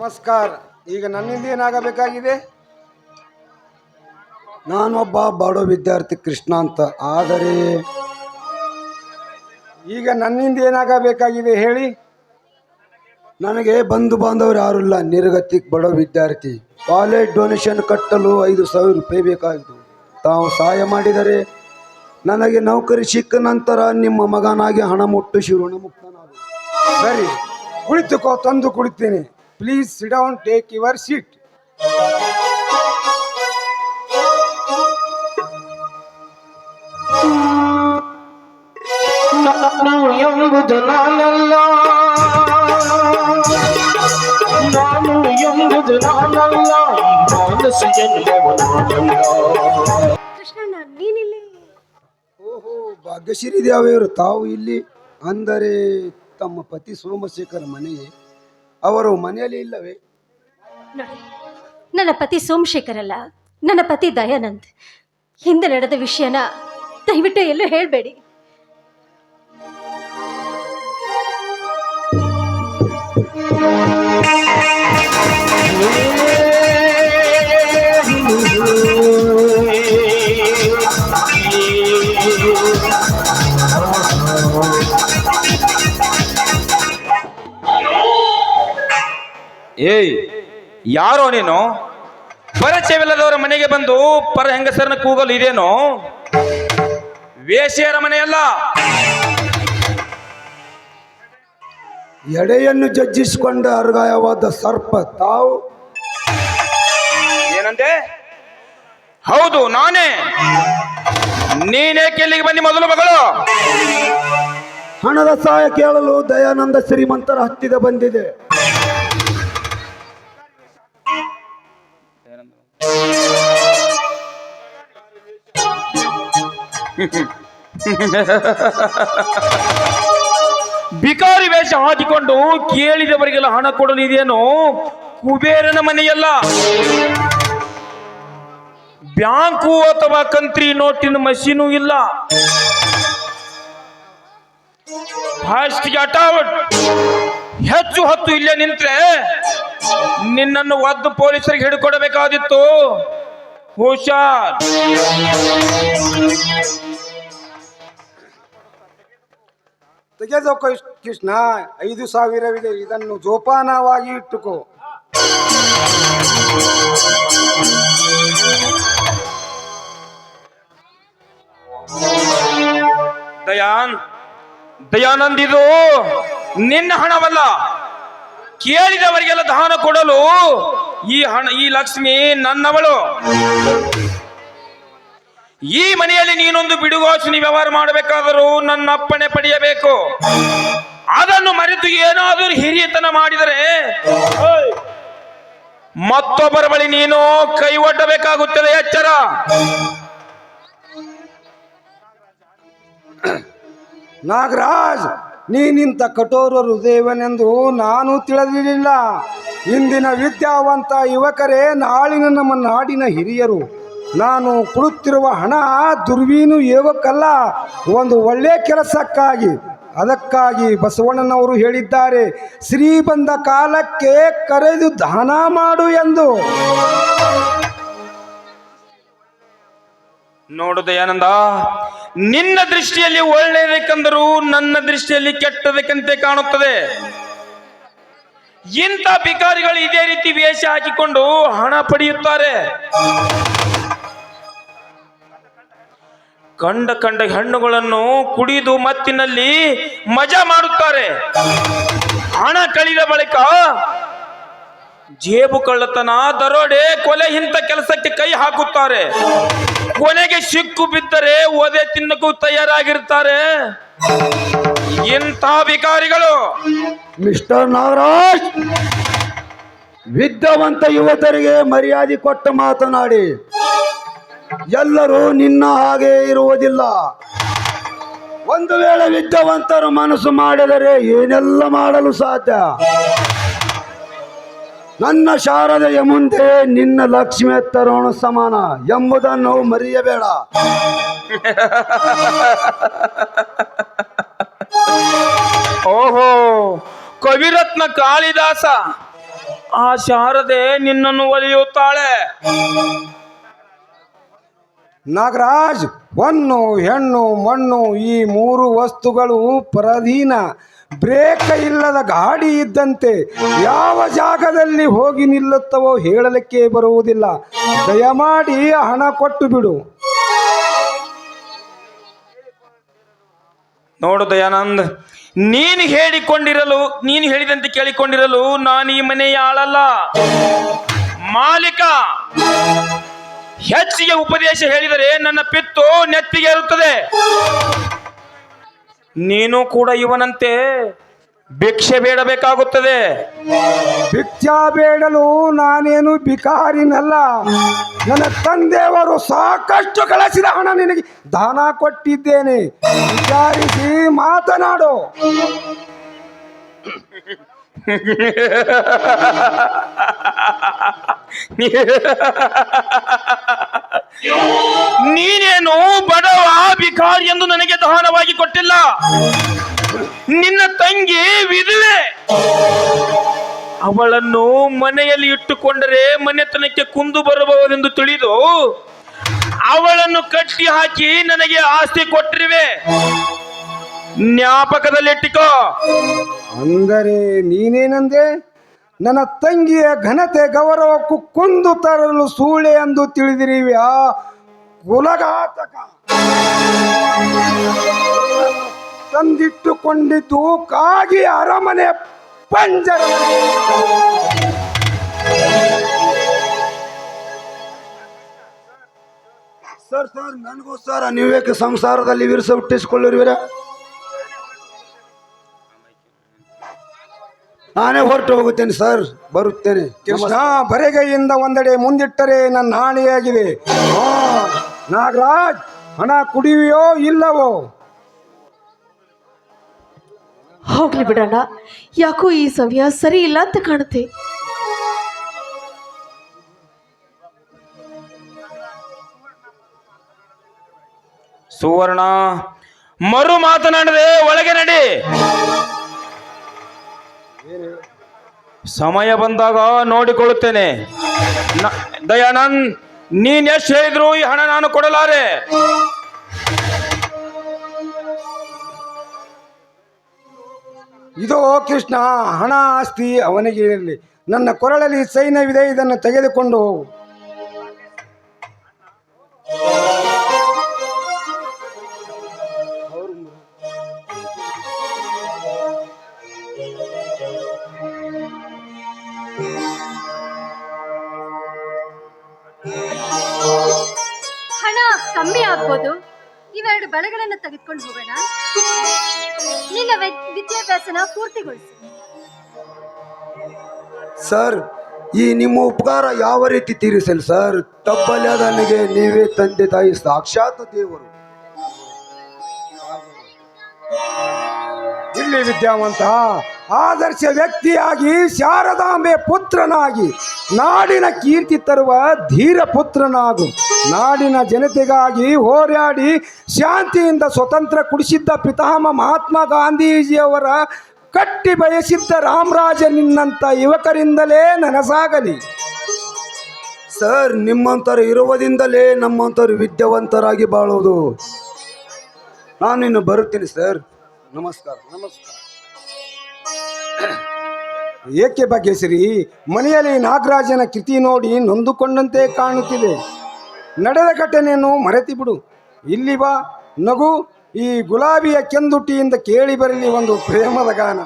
ನಮಸ್ಕಾರ. ಈಗ ನನ್ನಿಂದ ಏನಾಗಬೇಕಾಗಿದೆ? ನಾನೊಬ್ಬ ಬಾಡೋ ವಿದ್ಯಾರ್ಥಿ ಕೃಷ್ಣ ಅಂತ. ಆದರೆ ಈಗ ನನ್ನಿಂದ ಏನಾಗಬೇಕಾಗಿದೆ ಹೇಳಿ? ನನಗೆ ಬಂಧು ಬಾಂಧವರು ಯಾರು ಇಲ್ಲ. ನಿರ್ಗತಿ ಬಡೋ ವಿದ್ಯಾರ್ಥಿ. ಕಾಲೇಜ್ ಡೊನೇಷನ್ ಕಟ್ಟಲು ಐದು ಸಾವಿರ ರೂಪಾಯಿ ಬೇಕಾಯಿತು. ತಾವು ಸಹಾಯ ಮಾಡಿದರೆ ನನಗೆ ನೌಕರಿ ಸಿಕ್ಕ ನಂತರ ನಿಮ್ಮ ಮಗನಾಗಿ ಹಣ ಮುಟ್ಟಿಸಿ ಮುಕ್ತನಾಗ ಸರಿ. ಕುಳಿತುಕೋ ತಂದು ಕುಳಿತೇನೆ please sit down take your seat ನಾನು ಎಂಬುದು ನಾನಲ್ಲ. ನಾನು ಎಂಬುದು ನಾನಲ್ಲ. ಮಾನಸ ಜನ್ಮವು ನಾನಲ್ಲ. ಕೃಷ್ಣಣ್ಣ ನೀನಿಲ್ಲಿ? ಓಹೋ ಭಾಗ್ಯಶ್ರೀ ದೇವಿಯವರು ತಾವು ಇಲ್ಲಿ. ಅಂದರೆ ತಮ್ಮ ಪತಿ ಸೋಮಶೇಖರ ಮನೆಯೇ. ಅವರು ಮನೆಯಲ್ಲಿ ಇಲ್ಲವೇ? ನನ್ನ ಪತಿ ಸೋಮಶೇಖರ್ ಅಲ್ಲ ನನ್ನ ಪತಿ ದಯಾನಂದ್. ಹಿಂದೆ ನಡೆದ ವಿಷಯನ ದಯವಿಟ್ಟು ಎಲ್ಲೂ ಹೇಳಬೇಡಿ. ಏಯ್ ಯಾರೋ ನೀನು? ಪರಿಚಯವಿಲ್ಲದವರ ಮನೆಗೆ ಬಂದು ಪರ ಹೆಂಗಸರನ್ನ ಕೂಗಲು ಇದೇನು? ವೇಷಿಯರ ಮನೆಯಲ್ಲ? ಎಡೆಯನ್ನು ಜಜ್ಜಿಸಿಕೊಂಡ ಅರ್ಗಾಯವಾದ ಸರ್ಪ ತಾವು? ಏನಂತೆ ಹೌದು ನಾನೇ. ನೀನೇಕೆ ಇಲ್ಲಿಗೆ ಬಂದಿ ಮೊದಲು ಮಗಳು? ಹಣದ ಸಹಾಯ ಕೇಳಲು ದಯಾನಂದ ಶ್ರೀಮಂತರ ಹತ್ತಿದ ಬಂದಿದೆ. ಬಿಕಾರಿ ವೇಷ ಹಾಕಿಕೊಂಡು ಕೇಳಿದವರಿಗೆಲ್ಲ ಹಣ ಕೊಡಲು ಇದೇನು ಕುಬೇರನ ಮನೆಯಲ್ಲ. ಬ್ಯಾಂಕು ಅಥವಾ ಕಂತ್ರಿ ನೋಟಿನ ಮಷೀನು ಇಲ್ಲ. ಹೆಚ್ಚು ಹೊತ್ತು ಇಲ್ಲೇ ನಿಂತ್ರೆ ನಿನ್ನನ್ನು ಒದ್ದು ಪೊಲೀಸರಿಗೆ ಹಿಡ್ಕೊಡಬೇಕಾದಿತ್ತು. ಹುಷಾರ್. ತೆಗೆದೋಕೋ ಕೃಷ್ಣ ಐದು ಸಾವಿರವಿದೆ ಇದನ್ನು ಜೋಪಾನವಾಗಿ ಇಟ್ಟುಕೋ. ದಯಾನ್ ದಯಾನಂದಿದು ನಿನ್ನ ಹಣವಲ್ಲ. ಕೇಳಿದವರಿಗೆಲ್ಲ ದಾನ ಕೊಡಲು ಈ ಹಣ, ಈ ಲಕ್ಷ್ಮಿ ನನ್ನವಳು. ಈ ಮನೆಯಲ್ಲಿ ನೀನೊಂದು ಬಿಡುಗಾಸಿನಿ ವ್ಯವಹಾರ ಮಾಡಬೇಕಾದರೂ ನನ್ನ ಅಪ್ಪಣೆ ಪಡೆಯಬೇಕು. ಅದನ್ನು ಮರೆತು ಏನಾದರೂ ಹಿರಿಯತನ ಮಾಡಿದರೆ ಮತ್ತೊಬ್ಬರ ಬಳಿ ನೀನು ಕೈ ಒಡ್ಡಬೇಕಾಗುತ್ತದೆ, ಎಚ್ಚರ. ನಾಗರಾಜ್ ನೀನಿಂತ ಕಠೋರ ಹೃದಯವನೆಂದು ನಾನು ತಿಳಿದಿರಲಿಲ್ಲ. ಇಂದಿನ ವಿದ್ಯಾವಂತ ಯುವಕರೇ, ನಾಳಿನ ನಮ್ಮ ನಾಡಿನ ಹಿರಿಯರು, ನಾನು ಕೊಡುತ್ತಿರುವ ಹಣ ದುರ್ವೀನು ಯೋಗಕ್ಕಲ್ಲ, ಒಂದು ಒಳ್ಳೆಯ ಕೆಲಸಕ್ಕಾಗಿ. ಅದಕ್ಕಾಗಿ ಬಸವಣ್ಣನವರು ಹೇಳಿದ್ದಾರೆ ಶ್ರೀ ಬಂದ ಕಾಲಕ್ಕೆ ಕರೆದು ದಾನ ಮಾಡು ಎಂದು. ನೋಡು ದಯಾನಂದ ನಿನ್ನ ದೃಷ್ಟಿಯಲ್ಲಿ ಒಳ್ಳೆಯದಕ್ಕೆಂದರೂ ನನ್ನ ದೃಷ್ಟಿಯಲ್ಲಿ ಕೆಟ್ಟದಕ್ಕಂತೆ ಕಾಣುತ್ತದೆ. ಇಂಥ ಭಿಕಾರಿಗಳು ಇದೇ ರೀತಿ ವೇಷ ಹಾಕಿಕೊಂಡು ಹಣ ಪಡೆಯುತ್ತಾರೆ. ಕಂಡ ಕಂಡ ಹೆಣ್ಣುಗಳನ್ನು ಕುಡಿದು ಮತ್ತಿನಲ್ಲಿ ಮಜಾ ಮಾಡುತ್ತಾರೆ. ಹಣ ಕಳೆದ ಬಳಿಕ ಜೇಬು ಕಳ್ಳತನ, ದರೋಡೆ, ಕೊಲೆ ಇಂಥ ಕೆಲಸಕ್ಕೆ ಕೈ ಹಾಕುತ್ತಾರೆ. ಕೊನೆಗೆ ಸಿಕ್ಕು ಬಿದ್ದರೆ ಓದೆ ತಿನ್ನಕ್ಕೂ ತಯಾರಾಗಿರ್ತಾರೆ. ಇಂಥ ಅಧಿಕಾರಿಗಳು. ಮಿಸ್ಟರ್ ನಾಗರಾಜ್, ವಿದ್ಯಾವಂತ ಯುವಕರಿಗೆ ಮರ್ಯಾದೆ ಕೊಟ್ಟು ಮಾತನಾಡಿ. ಎಲ್ಲರೂ ನಿನ್ನ ಹಾಗೆ ಇರುವುದಿಲ್ಲ. ಒಂದು ವೇಳೆ ವಿದ್ಯಾವಂತರು ಮನಸ್ಸು ಮಾಡಿದರೆ ಏನೆಲ್ಲ ಮಾಡಲು ಸಾಧ್ಯ? ನನ್ನ ಶಾರದೆಯ ಮುಂದೆ ನಿನ್ನ ಲಕ್ಷ್ಮಿ ತರೋಣ ಸಮಾನ ಎಂಬುದನ್ನು ಮರೆಯಬೇಡ. ಓಹೋ ಕವಿರತ್ನ ಕಾಳಿದಾಸ ಆ ಶಾರದೆ ನಿನ್ನನ್ನು ಒಲಿಯುತ್ತಾಳೆ. ನಾಗರಾಜ್ ಹೊನ್ನು ಹೆಣ್ಣು ಮಣ್ಣು ಈ ಮೂರು ವಸ್ತುಗಳು ಪರಧೀನ. ಬ್ರೇಕ್ ಇಲ್ಲದ ಗಾಡಿ ಇದ್ದಂತೆ ಯಾವ ಜಾಗದಲ್ಲಿ ಹೋಗಿ ನಿಲ್ಲುತ್ತವೋ ಹೇಳಲಿಕ್ಕೆ ಬರುವುದಿಲ್ಲ. ದಯಮಾಡಿ ಹಣ ಕೊಟ್ಟು ಬಿಡು. ನೋಡು ದಯಾನಂದ್, ನೀನು ಹೇಳಿಕೊಂಡಿರಲು, ನೀನು ಹೇಳಿದಂತೆ ಕೇಳಿಕೊಂಡಿರಲು ನಾನು ಈ ಮನೆಯ ಆಳಲ್ಲ. ಮಾಲೀಕ, ಹೆಚ್ಚಿಗೆ ಉಪದೇಶ ಹೇಳಿದರೆ ನನ್ನ ಪಿತ್ತು ನೆತ್ತಿಗೆ ಇರುತ್ತದೆ ನೀನು ಕೂಡ ಇವನಂತೆ. ಭಿಕ್ಷೆ ಬೇಡಬೇಕಾಗುತ್ತದೆ. ಭಿಕ್ಷಾ ಬೇಡಲು ನಾನೇನು ಬಿಕಾರಿನಲ್ಲ ನನ್ನ ತಂದೆಯವರು ಸಾಕಷ್ಟು ಕಳಿಸಿದ ಹಣ ನಿನಗೆ ದಾನ ಕೊಟ್ಟಿದ್ದೇನೆ. ವಿಚಾರಿಸಿ ಮಾತನಾಡು. ನೀನೇನು ಎಂದು ನನಗೆ ದಾನವಾಗಿ ಕೊಟ್ಟಿಲ್ಲ. ನಿನ್ನ ತಂಗಿ ವಿಧವೆ. ಅವಳನ್ನು ಮನೆಯಲ್ಲಿ ಇಟ್ಟುಕೊಂಡರೆ ಮನೆತನಕ್ಕೆ ಕುಂದು ಬರಬಹುದೆಂದು ತಿಳಿದು ಅವಳನ್ನು ಕಟ್ಟಿ ಹಾಕಿ ನನಗೆ ಆಸ್ತಿ ಕೊಟ್ಟಿರುವೆ. ಜ್ಞಾಪಕದಲ್ಲಿಟ್ಟಿಕೋ ಅಂದರೆ ನೀನೇನಂದೆ? ನನ್ನ ತಂಗಿಯ ಘನತೆ ಗೌರವಕ್ಕೂ ಕುಂದು ತರಲು ಸೂಳೆ ಎಂದು ತಿಳಿದಿರಿವ್ಯಾ? ಕುಲಘಾತಕ. ತಂದಿಟ್ಟುಕೊಂಡಿದ್ದು ಕಾಗಿ ಅರಮನೆ ಪಂಜರ ಸರ್ ಸರ್ ನನಗೋಸ್ಕರ ನೀವೇಕೆ ಸಂಸಾರದಲ್ಲಿ ವಿರಸ ಹುಟ್ಟಿಸಿಕೊಳ್ಳಿರುವಿರ ನಾನೇ ಹೊರಟು ಹೋಗುತ್ತೇನೆ ಸರ್ ಬರುತ್ತೇನೆ. ಕೃಷ್ಣ ಬರೆಗೈಯಿಂದ ಒಂದೆಡೆ ಮುಂದಿಟ್ಟರೆ ನನ್ನ ಹಾನಿಯಾಗಿದೆ ನಾಗರಾಜ್! ಹಣ ಕುಡಿಯೋ ಇಲ್ಲವೋ? ಹೋಗ್ಲಿ ಬಿಡೋಣ ಯಾಕೋ ಈ ಸಮಯ ಸರಿ ಇಲ್ಲ ಅಂತ ಕಾಣುತ್ತೆ. ಸುವರ್ಣ ಮರು ಮಾತನಾಡದೆ ಒಳಗೆ ನಡಿ. ಸಮಯ ಬಂದಾಗ ನೋಡಿಕೊಳ್ಳುತ್ತೇನೆ. ನ- ದಯಾನಂದ್ ನೀನ್ ಎಷ್ಟು ಹೇಳಿದ್ರು ಈ ಹಣ ನಾನು ಕೊಡಲಾರೆ. ಇದು ಕೃಷ್ಣ, ಹಣ ಆಸ್ತಿ ಅವನಿಗೆ ಇರಲಿ. ನನ್ನ ಕೊರಳಲ್ಲಿ ಸೈನ್ಯವಿದೆ, ಇದನ್ನು ತೆಗೆದುಕೊಂಡು ಹೋಗು. ಇವೆರಡು ಬಳೆಗಳನ್ನು ತೆಗೆದುಕೊಂಡು ಹೋಗೋಣ. ನಿನ್ನ ವಿದ್ಯಾಭ್ಯಾಸನ ಪೂರ್ತಿಗೊಳಿಸು. ಸರ್, ಈ ನಿಮ್ಮ ಉಪಕಾರ ಯಾವ ರೀತಿ ತೀರಿಸಲಿ ಸರ್? ತಬ್ಬಲ್ಯಾದನಿಗೆ ನೀವೇ ತಂದೆ ತಾಯಿ, ಸಾಕ್ಷಾತ್ ದೇವರು. ಇಲ್ಲಿ ವಿದ್ಯಾವಂತ ಆದರ್ಶ ವ್ಯಕ್ತಿಯಾಗಿ ಶಾರದಾಂಬೆ ಪುತ್ರನಾಗಿ ನಾಡಿನ ಕೀರ್ತಿ ತರುವ ಧೀರ ಪುತ್ರನಾಗು. ನಾಡಿನ ಜನತೆಗಾಗಿ ಹೋರಾಡಿ ಶಾಂತಿಯಿಂದ ಸ್ವತಂತ್ರ ಕುಡಿಸಿದ್ದ ಪಿತಾಮ ಮಹಾತ್ಮ ಗಾಂಧೀಜಿಯವರ ಕಟ್ಟಿ ಬಯಸಿದ್ದ ರಾಮರಾಜ ನಿನ್ನಂಥ ಯುವಕರಿಂದಲೇ ನನಸಾಗಲಿ. ಸರ್, ನಿಮ್ಮಂಥರು ಇರುವುದಿಂದಲೇ ನಮ್ಮಂಥವ್ರು ವಿದ್ಯಾವಂತರಾಗಿ ಬಾಳೋದು. ನಾನು ಇನ್ನು ಬರುತ್ತೇನೆ ಸರ್. ನಮಸ್ಕಾರ ನಮಸ್ಕಾರ. ಏಕೆ ಭಾಗ್ಯಶ್ರೀ ಮನೆಯಲ್ಲಿ ನಾಗರಾಜನ ಕೃತಿ ನೋಡಿ ನೊಂದುಕೊಂಡಂತೆ ಕಾಣುತ್ತಿದೆ. ನಡೆದ ಘಟನೆಯನ್ನು ಮರೆತಿ ಬಿಡು. ಇಲ್ಲಿ ಬಾ. ನಗು, ಈ ಗುಲಾಬಿಯ ಕೆಂದುಟಿಯಿಂದ ಕೇಳಿ ಬರಲಿ ಒಂದು ಪ್ರೇಮದ ಗಾನ.